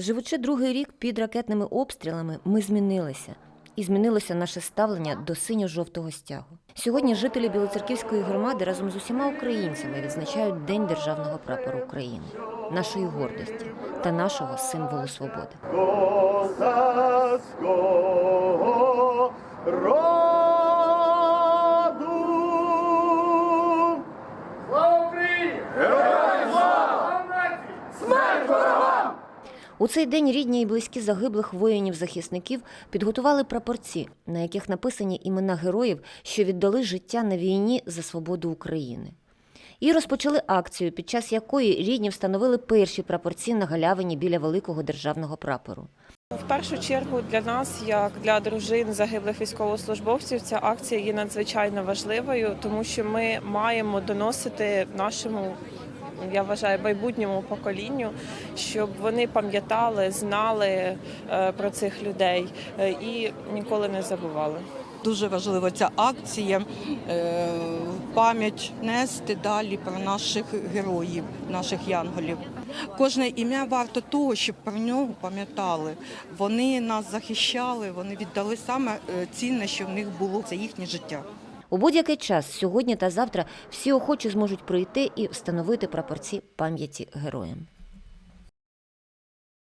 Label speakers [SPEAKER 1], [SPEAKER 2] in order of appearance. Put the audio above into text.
[SPEAKER 1] Живучи другий рік під ракетними обстрілами, ми змінилися. І змінилося наше ставлення до синьо-жовтого стягу. Сьогодні жителі Білоцерківської громади разом з усіма українцями відзначають День державного прапору України, нашої гордості та нашого символу свободи. У цей день рідні і близькі загиблих воїнів-захисників підготували прапорці, на яких написані імена героїв, що віддали життя на війні за свободу України. І розпочали акцію, під час якої рідні встановили перші прапорці на галявині біля великого державного прапору.
[SPEAKER 2] В першу чергу для нас, як для дружин загиблих військовослужбовців, ця акція є надзвичайно важливою, тому що ми маємо доносити нашому. Я вважаю майбутньому поколінню, щоб вони пам'ятали, знали е, про цих людей е, і ніколи не забували.
[SPEAKER 3] Дуже важлива ця акція е, пам'ять нести далі про наших героїв, наших янголів. Кожне ім'я варто того, щоб про нього пам'ятали. Вони нас захищали, вони віддали саме цінне, що в них було це їхнє життя.
[SPEAKER 1] У будь-який час, сьогодні та завтра, всі охочі зможуть прийти і встановити прапорці пам'яті героям.